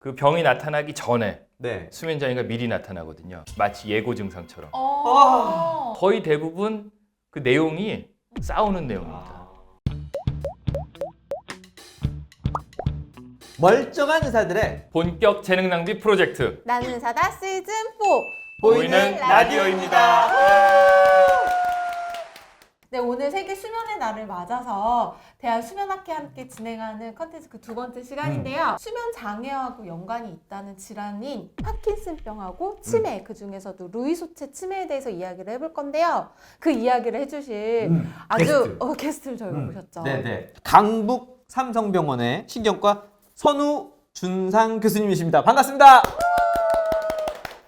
그 병이 나타나기 전에 네. 수면 장애가 미리 나타나거든요. 마치 예고 증상처럼. 어. 거의 대부분 그 내용이 싸우는 내용입니다. 멀쩡한 의사들의 본격 재능 낭비 프로젝트 나는 사다 시즌 4 보이는 라디오입니다. 네, 오늘 세계 수면의 날을 맞아서 대한 수면학회 함께 진행하는 컨텐츠 그 두 번째 시간인데요. 수면 장애하고 연관이 있다는 질환인 파킨슨병하고 치매, 그 중에서도 루이소체 치매에 대해서 이야기를 해볼 건데요. 그 이야기를 해주실 음, 아주 게스트. 어, 게스트를 저희가 음, 모셨죠. 네네. 강북 삼성병원의 신경과 선우 준상 교수님이십니다. 반갑습니다.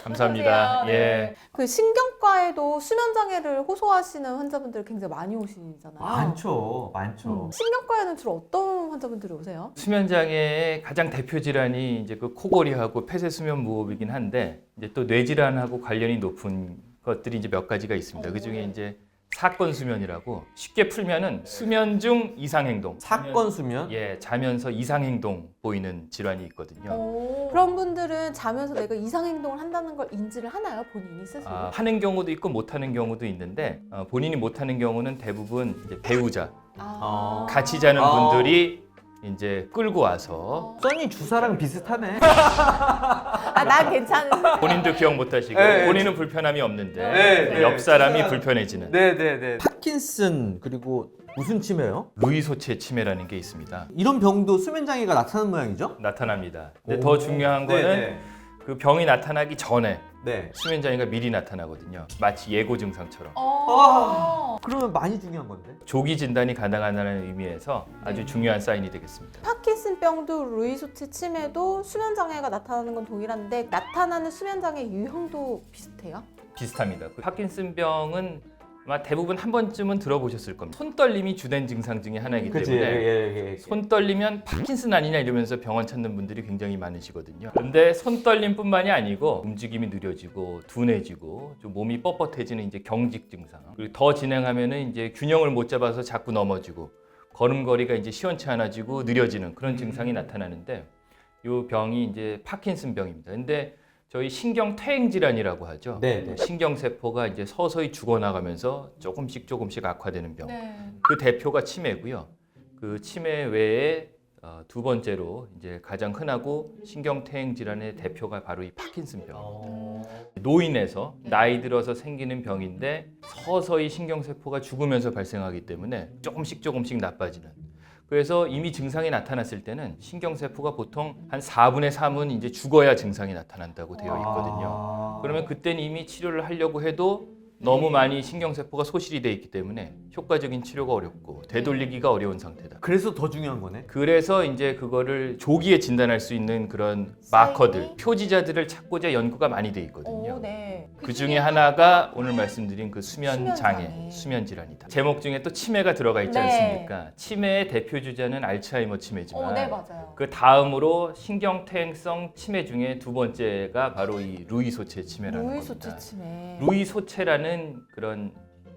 감사합니다. 예. 네. 그 신경과에도 수면 장애를 호소하시는 환자분들 굉장히 많이 오시잖아요. 많죠, 많죠. 음, 신경과에는 주로 어떤 환자분들이 오세요? 수면 장애의 가장 대표 질환이 이제 그 코골이하고 폐쇄 수면 무호흡이긴 한데 이제 또 뇌 질환하고 관련이 높은 것들이 이제 몇 가지가 있습니다. 그 중에 이제 사건 수면이라고 쉽게 풀면은 수면 중 이상 행동. 사건 수면. 예, 자면서 이상 행동 보이는 질환이 있거든요. 어. 그런 분들은 자면서 내가 이상 행동을 한다는 걸 인지를 하나요? 본인이 스스로? 아, 하는 경우도 있고 못 하는 경우도 있는데 어, 본인이 못 하는 경우는 대부분 이제 배우자, 아. 같이 자는 아. 분들이 이제 끌고 와서 써니 주사랑 비슷하네. 아, 난 괜찮은데. 본인도 기억 못 하시고 네. 본인은 불편함이 없는데 네, 네. 옆 사람이 불편해지는 네네네. 파킨슨 그리고 무슨 치매요? 루이소체 치매라는 게 있습니다. 이런 병도 수면 장애가 나타나는 모양이죠? 나타납니다. 근데 오. 더 중요한 거는 네네. 그 병이 나타나기 전에 네. 수면 장애가 미리 나타나거든요. 마치 예고 증상처럼. 어. 그러면 많이 중요한 건데. 조기 진단이 가능하다는 의미에서 아주 네. 중요한 사인이 되겠습니다. 파킨슨병도 루이소체 치매도 수면 장애가 나타나는 건 동일한데 나타나는 수면 장애 유형도 비슷해요? 비슷합니다. 그 파킨슨병은 아마 대부분 한 번쯤은 들어보셨을 겁니다. 손떨림이 주된 증상 중에 하나이기 그치. 때문에 예, 예, 예. 손 떨리면 파킨슨 아니냐 이러면서 병원 찾는 분들이 굉장히 많으시거든요. 근데 손 떨림뿐만이 아니고 움직임이 느려지고 둔해지고 좀 몸이 뻣뻣해지는 이제 경직 증상. 그리고 더 진행하면은 이제 균형을 못 잡아서 자꾸 넘어지고 걸음걸이가 이제 시원치 않아지고 느려지는 그런 증상이 나타나는데 이 병이 이제 파킨슨 병입니다. 근데 저희 신경 퇴행 질환이라고 하죠. 네, 네. 신경 세포가 이제 서서히 죽어나가면서 조금씩 조금씩 악화되는 병. 네. 그 대표가 치매고요. 그 치매 외에 어, 두 번째로 이제 가장 흔하고 신경퇴행 질환의 대표가 바로 이 파킨슨병. 어. 노인에서 나이 들어서 생기는 병인데 서서히 신경세포가 죽으면서 발생하기 때문에 조금씩 조금씩 나빠지는. 그래서 이미 증상이 나타났을 때는 신경세포가 보통 한 4분의 3은 이제 죽어야 증상이 나타난다고 되어 있거든요. 아. 그러면 그때는 이미 치료를 하려고 해도 너무 많이 신경세포가 소실이 돼 있기 때문에 효과적인 치료가 어렵고 되돌리기가 어려운 상태다. 그래서 더 중요한 거네. 그래서 이제 그거를 조기에 진단할 수 있는 그런? 마커들, 표지자들을 찾고자 연구가 많이 돼 있거든요. 오, 네. 그 중에 하나가 오늘 말씀드린 그 수면, 수면 장애, 장애. 수면 질환이다. 제목 중에 또 치매가 들어가 있지 네. 않습니까? 치매의 대표 주자는 알츠하이머 치매지만 어, 네, 맞아요. 그 다음으로 신경퇴행성 치매 중에 두 번째가 바로 이 루이소체 치매라는 루이소체 겁니다. 치매. 루이소체라는 그런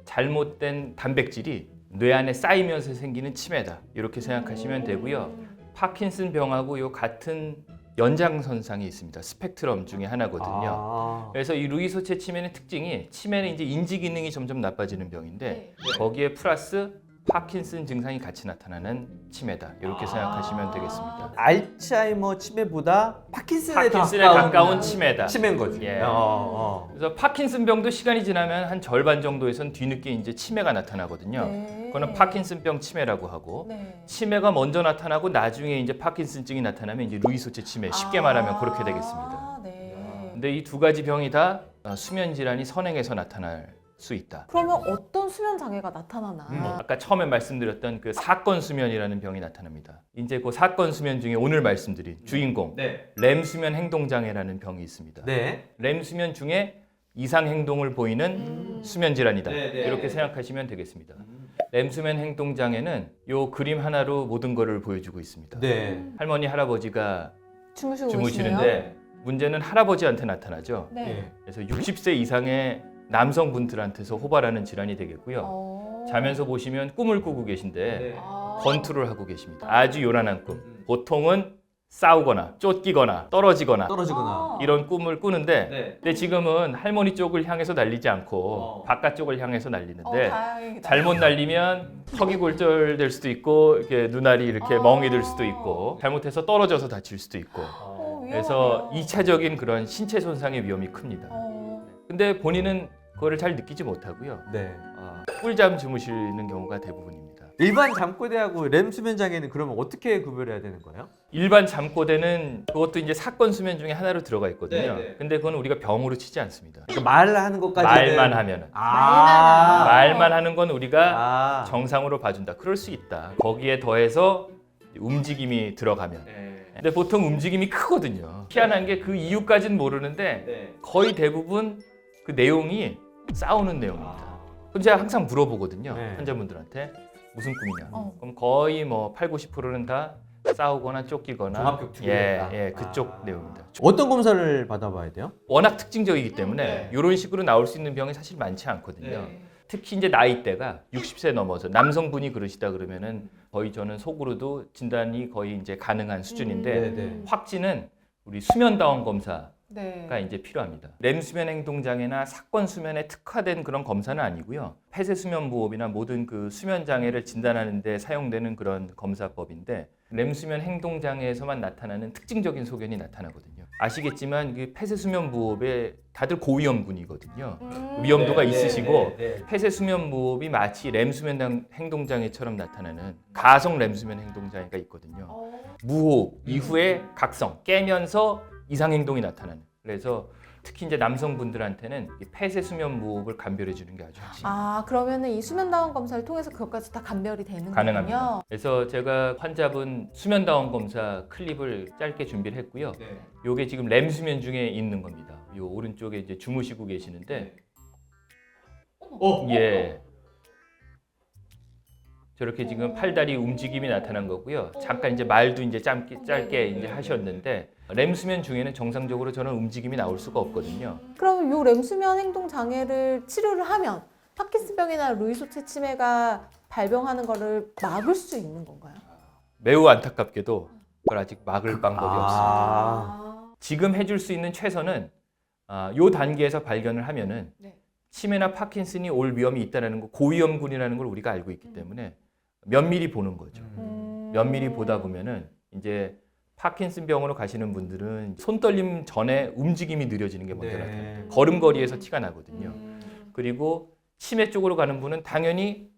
잘못된 단백질이 뇌 안에 쌓이면서 생기는 치매다. 이렇게 생각하시면 되고요. 파킨슨 병하고 요 같은 연장선상이 있습니다. 스펙트럼 중에 하나거든요. 아. 그래서 이 루이소체 치매는 특징이 치매는 이제 인지 기능이 점점 나빠지는 병인데 네. 거기에 플러스 파킨슨 증상이 같이 나타나는 치매다. 이렇게 아. 생각하시면 되겠습니다. 알츠하이머 치매보다 파킨슨에 파킨슨에 더 가까운 치매다. 치매인 거지. 예. 어, 어. 그래서 파킨슨 병도 시간이 지나면 한 절반 정도에선 뒤늦게 이제 치매가 나타나거든요. 네. 그거는 파킨슨병 치매라고 하고 네. 치매가 먼저 나타나고 나중에 이제 파킨슨증이 나타나면 이제 루이소체 치매 쉽게 아, 말하면 그렇게 되겠습니다. 네. 근데 이 두 가지 병이 다 어, 수면 질환이 선행해서 나타날 수 있다. 그러면 어떤 수면 장애가 나타나나? 음, 아까 처음에 말씀드렸던 그 사건 수면이라는 병이 나타납니다. 이제 그 사건 수면 중에 오늘 말씀드린 주인공 네. 렘 수면 행동 장애라는 병이 있습니다. 네. 렘 수면 중에 이상 행동을 보이는 음. 수면 질환이다. 네, 네. 이렇게 생각하시면 되겠습니다. 렘 수면 행동 장애는 요 그림 하나로 모든 거를 보여주고 있습니다. 네. 할머니 할아버지가 주무시고 계시네요? 주무시는데 문제는 할아버지한테 나타나죠. 네. 예. 그래서 60세 이상의 남성분들한테서 호발하는 질환이 되겠고요. 어. 자면서 보시면 꿈을 꾸고 계신데 네. 아. 권투를 하고 계십니다. 아주 요란한 꿈. 음. 보통은 싸우거나 쫓기거나 떨어지거나 떨어지거나. 어. 이런 꿈을 꾸는데 네. 근데 지금은 할머니 쪽을 향해서 날리지 않고 어. 바깥쪽을 향해서 어, 날리는데 다행이다. 잘못 날리면 턱이 골절 될 수도 있고 이렇게 눈알이 이렇게 어. 멍이 들 수도 있고 잘못해서 떨어져서 다칠 수도 있고 어, 그래서. 2차적인 그런 신체 손상의 위험이 큽니다. 어. 근데 본인은 그거를 잘 느끼지 못하고요. 네. 어, 꿀잠 주무시는 경우가 대부분입니다. 일반 잠꼬대하고 램 수면 장애는 그러면 어떻게 구별해야 되는 거예요? 일반 잠꼬대는 그것도 이제 사건 수면 중에 하나로 들어가 있거든요. 네, 네. 근데 그건 우리가 병으로 치지 않습니다. 그러니까 말하는 것까지 말만 하면은 아. 말만 하는 건 우리가 아. 정상으로 봐준다. 그럴 수 있다. 거기에 더해서 움직임이 들어가면. 네. 근데 보통 움직임이 크거든요. 희한한 게 그 이유까지는 모르는데 네. 거의 대부분 그 내용이 싸우는 내용입니다. 그럼 제가 항상 물어보거든요. 아. 네. 환자분들한테 무슨 꿈이냐. 어. 그럼 거의 뭐 8, 90%는 다 싸우거나 쫓기거나 종합격투기 예. 예, 그쪽 아. 내용입니다. 어떤 검사를 받아봐야 돼요? 워낙 특징적이기 때문에 네. 이런 식으로 나올 수 있는 병이 사실 많지 않거든요. 네. 특히 이제 나이대가 60세 넘어서 남성분이 그러시다 그러면은 거의 저는 속으로도 진단이 거의 이제 가능한 수준인데 네, 네. 확진은 우리 수면다원 검사 가 네. 이제 필요합니다. 렘 수면 행동 장애나 사건 수면에 특화된 그런 검사는 아니고요. 폐쇄 수면 무호흡이나 모든 그 수면 장애를 진단하는 데 사용되는 그런 검사법인데 렘 수면 행동 장애에서만 나타나는 특징적인 소견이 나타나거든요. 아시겠지만 그 폐쇄 수면 무호흡에 다들 고위험군이거든요. 음. 위험도가 네, 있으시고 네, 네, 네. 폐쇄 수면 무호흡이 마치 렘 수면 당- 행동 장애처럼 나타나는 가성 렘 수면 행동 장애가 있거든요. 어. 무호흡 이후에 각성 깨면서 이상 행동이 나타나는. 그래서 특히 이제 남성분들한테는 이 폐쇄 수면 무호흡을 감별해 주는 게 아주 핵심. 아 그러면은 이 수면 다운 검사를 통해서 그것까지 다 감별이 되는 가능합니다. 거군요. 그래서 제가 환자분 수면 다운 검사 클립을 짧게 준비를 했고요. 네. 요게 지금 렘 수면 중에 있는 겁니다. 요 오른쪽에 이제 주무시고 계시는데 어. 예. 저렇게 지금 팔다리 움직임이 나타난 거고요. 잠깐 이제 말도 이제 짧게, 짧게 이제 하셨는데 렘 수면 중에는 정상적으로 저는 움직임이 나올 수가 없거든요. 그럼 요 렘수면 행동 장애를 치료를 하면 파킨슨병이나 루이소체 치매가 발병하는 거를 막을 수 있는 건가요? 매우 안타깝게도 그걸 아직 막을 방법이 아. 없습니다. 아. 지금 해줄 수 있는 최선은 아, 요 단계에서 발견을 하면은 네. 치매나 파킨슨이 올 위험이 있다는 거, 고위험군이라는 걸 우리가 알고 있기 때문에 면밀히 보는 거죠. 음. 면밀히 보다 보면은 이제 파킨슨 병으로 가시는 분들은 손 떨림 전에 움직임이 느려지는 게 먼저 네. 나타나요. 걸음걸이에서 티가 나거든요. 음. 그리고 치매 쪽으로 가는 분은 당연히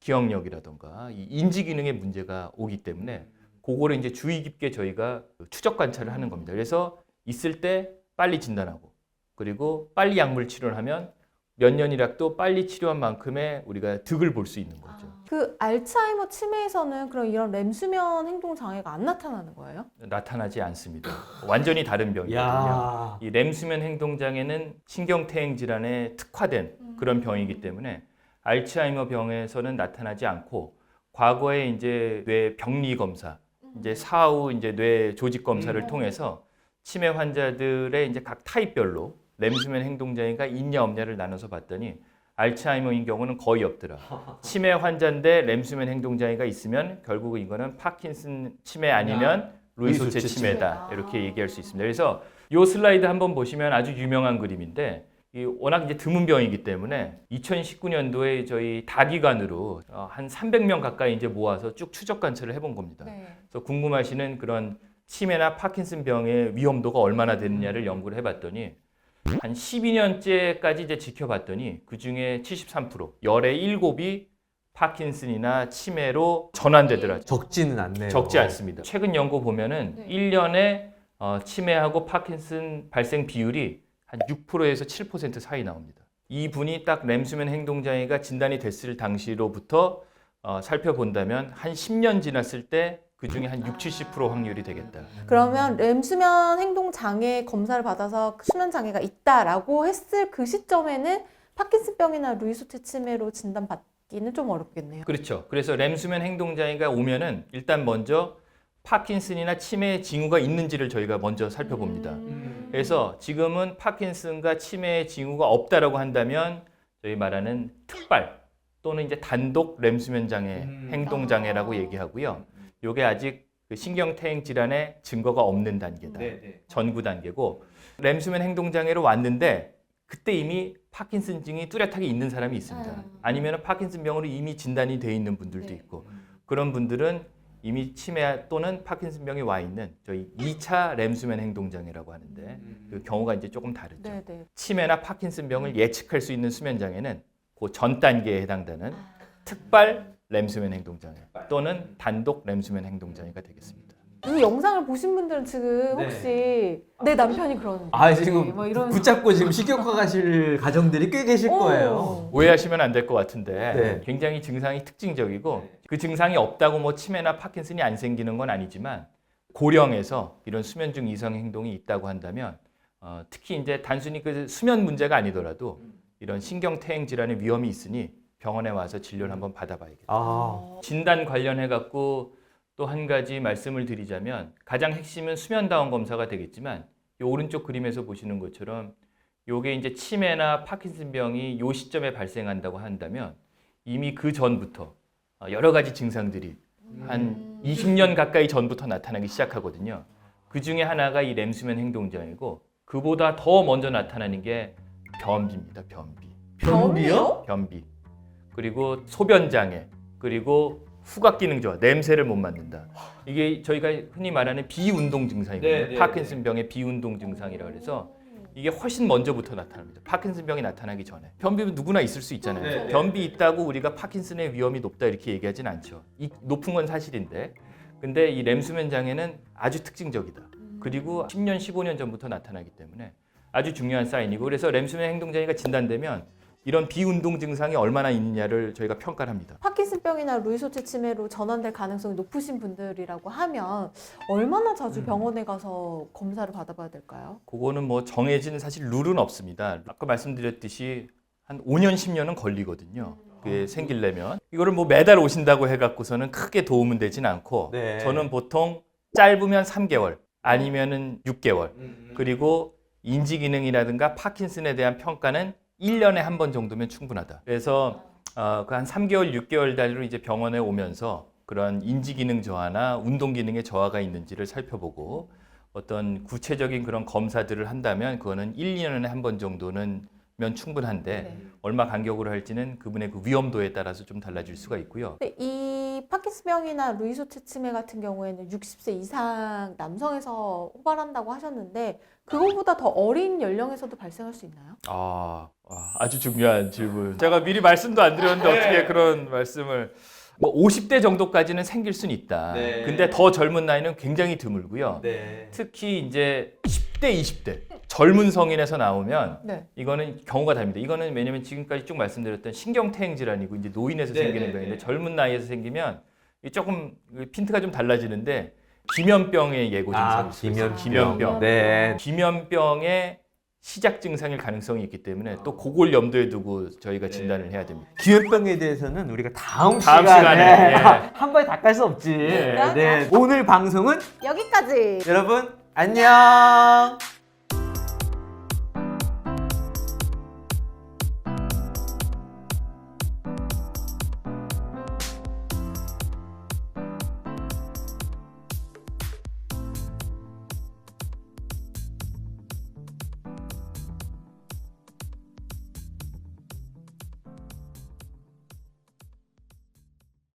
기억력이라던가 이 인지 기능에 문제가 오기 때문에 그거를 이제 주의 깊게 저희가 추적 관찰을 하는 겁니다. 그래서 있을 때 빨리 진단하고 그리고 빨리 약물 치료를 하면 몇 년이라도 빨리 치료한 만큼의 우리가 득을 볼 수 있는 거죠. 그 알츠하이머 치매에서는 그럼 이런 렘수면 행동 장애가 안 나타나는 거예요? 나타나지 않습니다. 완전히 다른 병이거든요. 야. 이 렘수면 행동 장애는 신경퇴행 질환에 특화된 그런 병이기 때문에 알츠하이머 병에서는 나타나지 않고 과거에 이제 뇌 병리 검사, 이제 사후 이제 뇌 조직 검사를 음. 통해서 치매 환자들의 이제 각 타입별로 렘수면 행동 장애가 있냐 없냐를 나눠서 봤더니 알츠하이머인 경우는 거의 없더라. 치매 환자인데 렘수면 행동 장애가 있으면 결국 이거는 파킨슨 치매 아니면 루이소체 치매다 치매. 이렇게 얘기할 수 있습니다. 그래서 이 슬라이드 한번 보시면 아주 유명한 그림인데 이 워낙 이제 드문 병이기 때문에 2019년도에 저희 다기관으로 어, 한 300명 가까이 이제 모아서 쭉 추적 관찰을 해본 겁니다. 네. 그래서 궁금하시는 그런 치매나 파킨슨 병의 위험도가 얼마나 되느냐를 연구를 해봤더니 한 12년째까지 이제 지켜봤더니 그 중에 73% 열의 7이 파킨슨이나 치매로 전환되더라고요. 적지는 않네요. 적지 않습니다. 최근 연구 보면은 네. 1년에 어, 치매하고 파킨슨 발생 비율이 한 6%에서 7% 사이 나옵니다. 이 분이 딱 렘수면 행동 장애가 진단이 됐을 당시로부터 어, 살펴본다면 한 10년 지났을 때 그 중에 한 6, 70% 확률이 되겠다. 그러면 렘수면 행동 장애 검사를 받아서 수면 장애가 있다라고 했을 그 시점에는 파킨슨병이나 루이소체 치매로 진단받기는 좀 어렵겠네요. 그렇죠. 그래서 렘수면 행동 장애가 오면은 일단 먼저 파킨슨이나 치매의 징후가 있는지를 저희가 먼저 살펴봅니다. 음. 그래서 지금은 파킨슨과 치매의 징후가 없다라고 한다면 저희 말하는 특발 또는 이제 단독 렘수면 장애, 음. 행동 장애라고 아. 얘기하고요. 요게 아직 그 신경퇴행 질환의 증거가 없는 단계다. 네. 전구 단계고 램수면 행동 장애로 왔는데 그때 이미 파킨슨증이 뚜렷하게 있는 사람이 있습니다. 음. 아니면 파킨슨병으로 이미 진단이 돼 있는 분들도 네. 있고 그런 분들은 이미 치매 또는 파킨슨병이 와 있는 저희 2차 램수면 행동 장애라고 하는데 그 경우가 이제 조금 다르죠. 네, 네. 치매나 파킨슨병을 예측할 수 있는 수면 장애는 그 전 단계에 해당되는 특발 램수면 행동장애 또는 단독 램수면 행동장애가 되겠습니다. 이 영상을 보신 분들은 지금 네. 혹시 내 남편이 그러는지 아 지금 뭐 이런 붙잡고 지금 식용과 가실 가정들이 꽤 계실 오. 거예요. 오해하시면 안 될 것 같은데 네. 굉장히 증상이 특징적이고 그 증상이 없다고 뭐 치매나 파킨슨이 안 생기는 건 아니지만 고령에서 이런 수면중 이상 행동이 있다고 한다면 어, 특히 이제 단순히 그 수면 문제가 아니더라도 이런 신경퇴행 질환의 위험이 있으니 병원에 와서 진료를 한번 받아봐야겠다. 아 어, 진단 관련해 갖고 또 한 가지 말씀을 드리자면 가장 핵심은 수면 다운 검사가 되겠지만 이 오른쪽 그림에서 보시는 것처럼 요게 이제 치매나 파킨슨병이 요 시점에 발생한다고 한다면 이미 그 전부터 어, 여러 가지 증상들이 한 20년 가까이 전부터 나타나기 시작하거든요. 그 중에 하나가 이 램수면 행동장애고 그보다 더 먼저 나타나는 게 변비입니다. 변비. 변비요? 변비 그리고 소변 장애 그리고 후각 기능 저하 냄새를 못 맡는다. 이게 저희가 흔히 말하는 비운동 증상이거든요. 네, 네, 파킨슨 병의 비운동 증상이라고 해서 이게 훨씬 먼저부터 나타납니다. 파킨슨 병이 나타나기 전에. 변비는 누구나 있을 수 있잖아요. 네, 네. 변비 있다고 우리가 파킨슨의 위험이 높다 이렇게 얘기하진 않죠. 이, 높은 건 사실인데. 근데 이 램수면 장애는 아주 특징적이다. 그리고 10년 15년 전부터 나타나기 때문에 아주 중요한 사인이고 그래서 램수면 행동 장애가 진단되면 이런 비운동 증상이 얼마나 있느냐를 저희가 평가를 합니다. 파킨슨병이나 루이소체 치매로 전환될 가능성이 높으신 분들이라고 하면 얼마나 자주 병원에 가서 검사를 받아봐야 될까요? 그거는 뭐 정해진 사실 룰은 없습니다. 아까 말씀드렸듯이 한 5년 10년은 걸리거든요. 그게 생기려면 이거를 뭐 매달 오신다고 해갖고서는 크게 도움은 되진 않고 네. 저는 보통 짧으면 3개월 아니면은 6개월 그리고 인지 기능이라든가 파킨슨에 대한 평가는 1년에 한 번 정도면 충분하다. 그래서 어, 그한 3개월, 6개월 단위로 이제 병원에 오면서 그런 인지 기능 저하나 운동 기능의 저하가 있는지를 살펴보고 어떤 구체적인 그런 검사들을 한다면 그거는 1, 2년에 한 번 정도는 면 충분한데 네. 얼마 간격으로 할지는 그분의 그 위험도에 따라서 좀 달라질 수가 있고요. 근데 이 파킨슨병이나 루이소체 치매 같은 경우에는 60세 이상 남성에서 호발한다고 하셨는데 그거보다 더 어린 연령에서도 발생할 수 있나요? 아, 아, 아주 중요한 질문. 제가 미리 말씀도 안 드렸는데 어떻게 그런 말씀을 뭐 50대 정도까지는 생길 수는 있다. 네. 근데 더 젊은 나이는 굉장히 드물고요. 네. 특히 이제 10대, 20대 젊은 성인에서 나오면 네. 이거는 경우가 다릅니다. 이거는 왜냐면 지금까지 쭉 말씀드렸던 신경퇴행 질환이고 이제 노인에서 네, 생기는 네, 병인데 네. 젊은 나이에서 생기면 조금 핀트가 좀 달라지는데 기면병의 예고 증상이 아 있어요. 기면 기면병. 네. 기면병의 시작 증상일 가능성이 있기 때문에 또 그걸 염두에 두고 저희가 진단을 해야 됩니다. 기현병에 대해서는 우리가 다음, 다음 시간에, 시간에, 예. 한 번에 다 깔 수 없지. 네. 네. 오늘 방송은 여기까지. 여러분 안녕.